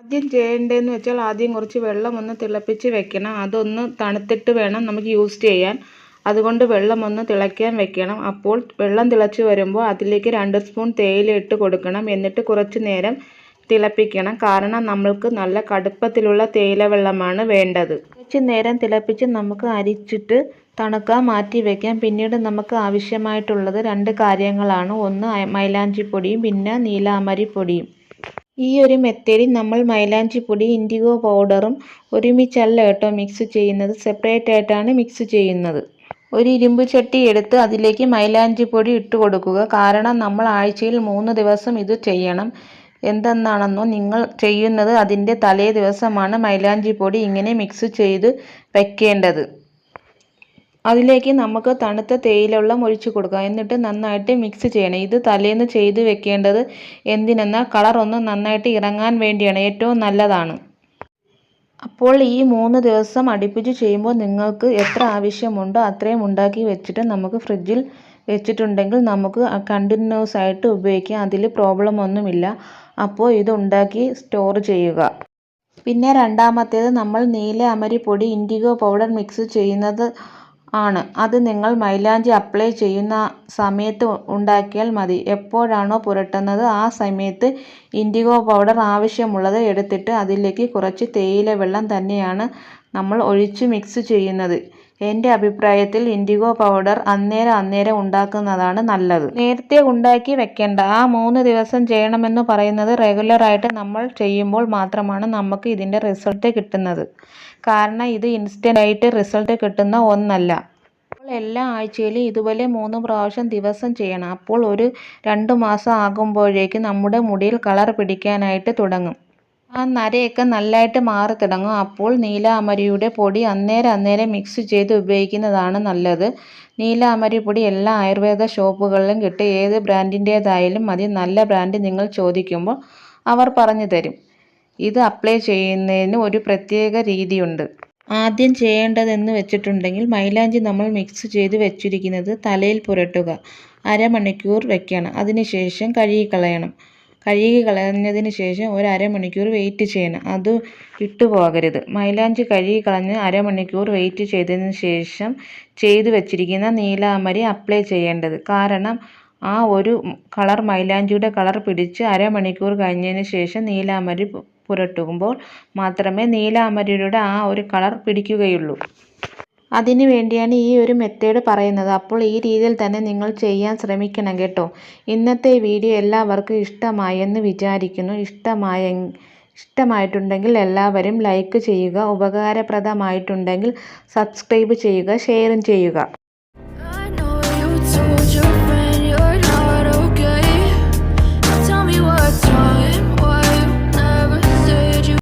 ആദ്യം ചെയ്യേണ്ടതെന്ന് വെച്ചാൽ ആദ്യം കുറച്ച് വെള്ളം ഒന്ന് തിളപ്പിച്ച് വെക്കണം. അതൊന്ന് തണുത്തിട്ട് വേണം നമുക്ക് യൂസ് ചെയ്യാൻ. അതുകൊണ്ട് വെള്ളം ഒന്ന് തിളയ്ക്കാൻ വെക്കണം. അപ്പോൾ വെള്ളം തിളച്ച് വരുമ്പോൾ അതിലേക്ക് രണ്ട് സ്പൂൺ തേയില ഇട്ട് കൊടുക്കണം. എന്നിട്ട് കുറച്ച് നേരം തിളപ്പിക്കണം. കാരണം നമ്മൾക്ക് നല്ല കടുപ്പത്തിലുള്ള തേയില വെള്ളമാണ് വേണ്ടത്. കുറച്ച് നേരം തിളപ്പിച്ച് നമുക്ക് അരിച്ചിട്ട് തണുക്കാൻ മാറ്റി വയ്ക്കാം പിന്നീട് നമുക്ക് ആവശ്യമായിട്ടുള്ളത് രണ്ട് കാര്യങ്ങളാണ്. ഒന്ന് മൈലാഞ്ചി പൊടിയും പിന്നെ നീലാമരി പൊടിയും. ഈ ഒരു മെത്തേഡിൽ നമ്മൾ മൈലാഞ്ചി പൊടി ഇൻഡിഗോ പൗഡറും ഒരുമിച്ചല്ല കേട്ടോ മിക്സ് ചെയ്യുന്നത്. സെപ്പറേറ്റ് ആയിട്ടാണ് മിക്സ് ചെയ്യുന്നത്. ഒരു ഇരുമ്പ് ചട്ടി എടുത്ത് അതിലേക്ക് മൈലാഞ്ചി പൊടി ഇട്ട് കൊടുക്കുക. കാരണം നമ്മൾ ആഴ്ചയിൽ മൂന്ന് ദിവസം ഇത് ചെയ്യണം. എന്തെന്നാണെന്നോ നിങ്ങൾ ചെയ്യുന്നത് അതിന്റെ തലേ ദിവസമാണ് മൈലാഞ്ചി പൊടി ഇങ്ങനെ മിക്സ് ചെയ്ത് വെക്കേണ്ടത്. അതിലേക്ക് നമുക്ക് തണുത്ത തേയിലവെള്ളം ഒഴിച്ച് കൊടുക്കാം. എന്നിട്ട് നന്നായിട്ട് മിക്സ് ചെയ്യണം. ഇത് തലേന്ന് ചെയ്ത് വെക്കേണ്ടത് എന്തിനെന്നാൽ ഒന്ന് നന്നായിട്ട് ഇറങ്ങാൻ വേണ്ടിയാണ്. ഏറ്റവും നല്ലതാണ്. അപ്പോൾ ഈ മൂന്ന് ദിവസം അടുപ്പിച്ച് ചെയ്യുമ്പോൾ നിങ്ങൾക്ക് എത്ര ആവശ്യമുണ്ടോ അത്രയും ഉണ്ടാക്കി വെച്ചിട്ട് നമുക്ക് ഫ്രിഡ്ജിൽ വെച്ചിട്ടുണ്ടെങ്കിൽ നമുക്ക് കണ്ടിന്യൂസ് ആയിട്ട് ഉപയോഗിക്കാം. അതിൽ പ്രോബ്ലം ഒന്നുമില്ല. അപ്പോൾ ഇത് ഉണ്ടാക്കി സ്റ്റോർ ചെയ്യുക. പിന്നെ രണ്ടാമത്തേത് നമ്മൾ നീല അമരിപ്പൊടി പൊടി ഇൻഡിഗോ പൗഡർ മിക്സ് ചെയ്യുന്നത് ആണ്. അത് നിങ്ങൾ മൈലാഞ്ചി അപ്ലൈ ചെയ്യുന്ന സമയത്ത് ഉണ്ടാക്കിയാൽ മതി. എപ്പോഴാണോ പുരട്ടുന്നത് ആ സമയത്ത് ഇൻഡിഗോ പൗഡർ ആവശ്യമുള്ളത് എടുത്തിട്ട് അതിലേക്ക് കുറച്ച് തേയില വെള്ളം തന്നെയാണ് നമ്മൾ ഒഴിച്ച് മിക്സ് ചെയ്യുന്നത്. എന്റെ അഭിപ്രായത്തിൽ ഇൻഡിഗോ പൗഡർ അന്നേരം അന്നേരം ഉണ്ടാക്കുന്നതാണ് നല്ലത്. നേരത്തെ ഉണ്ടാക്കി വെക്കേണ്ട. ആ മൂന്ന് ദിവസം ചെയ്യണമെന്ന് പറയുന്നത് റെഗുലറായിട്ട് നമ്മൾ ചെയ്യുമ്പോൾ മാത്രമാണ് നമുക്ക് ഇതിന്റെ റിസൾട്ട് കിട്ടുന്നത്. കാരണം ഇത് ഇൻസ്റ്റന്റ് ആയിട്ട് റിസൾട്ട് കിട്ടുന്ന ഒന്നല്ല. അപ്പോൾ എല്ലാ ആഴ്ചയിലും ഇതുപോലെ മൂന്ന് പ്രാവശ്യം ദിവസം ചെയ്യണം. അപ്പോൾ ഒരു രണ്ട് മാസം ആകുമ്പോഴേക്കും നമ്മുടെ മുടിയിൽ കളർ പിടിക്കാനായിട്ട് തുടങ്ങും. ആ നരയൊക്കെ നല്ലതായിട്ട് മാറി തുടങ്ങും അപ്പോൾ നീലാമരിയുടെ പൊടി അന്നേരം അന്നേരം മിക്സ് ചെയ്ത് ഉപയോഗിക്കുന്നതാണ് നല്ലത്. നീലാമരി പൊടി എല്ലാ ആയുർവേദ ഷോപ്പുകളിലും കിട്ടും. ഏത് ബ്രാൻഡിന്റേതായാലും മതി. നല്ല ബ്രാൻഡ് നിങ്ങൾ ചോദിക്കുമ്പോൾ അവർ പറഞ്ഞു തരും. ഇത് അപ്ലൈ ചെയ്യുന്നതിന് ഒരു പ്രത്യേക രീതിയുണ്ട്. ആദ്യം ചെയ്യേണ്ടതെന്ന് വെച്ചിട്ടുണ്ടെങ്കിൽ മൈലാഞ്ചി നമ്മൾ മിക്സ് ചെയ്ത് വെച്ചിരിക്കുന്നത് തലയിൽ പുരട്ടുക. അരമണിക്കൂർ വെക്കണം. അതിനുശേഷം കഴുകിക്കളയണം കഴുകി കളഞ്ഞതിന് ശേഷം ഒരു അരമണിക്കൂർ വെയിറ്റ് ചെയ്യണം. അത് ഇട്ടു പോകരുത്. മൈലാഞ്ചി കഴുകി കളഞ്ഞ് അരമണിക്കൂർ വെയിറ്റ് ചെയ്തതിന് ശേഷം ചെയ്തു വെച്ചിരിക്കുന്ന നീലാമരി അപ്ലൈ ചെയ്യേണ്ടത്. കാരണം ആ ഒരു കളർ മൈലാഞ്ചിയുടെ കളർ പിടിച്ച് അരമണിക്കൂർ കഴിഞ്ഞതിന് ശേഷം നീലാമരി പുരട്ടുമ്പോൾ മാത്രമേ നീലാമരിയുടെ ആ ഒരു കളർ പിടിക്കുകയുള്ളൂ. അതിന് വേണ്ടിയാണ് ഈ ഒരു മെത്തേഡ് പറയുന്നത്. അപ്പോൾ ഈ രീതിയിൽ തന്നെ നിങ്ങൾ ചെയ്യാൻ ശ്രമിക്കണം കേട്ടോ. ഇന്നത്തെ വീഡിയോ എല്ലാവർക്കും ഇഷ്ടമായെന്ന് വിചാരിക്കുന്നു. ഇഷ്ടമായ ഇഷ്ടമായിട്ടുണ്ടെങ്കിൽ എല്ലാവരും ലൈക്ക് ചെയ്യുക. ഉപകാരപ്രദമായിട്ടുണ്ടെങ്കിൽ സബ്സ്ക്രൈബ് ചെയ്യുക. ഷെയറും ചെയ്യുക.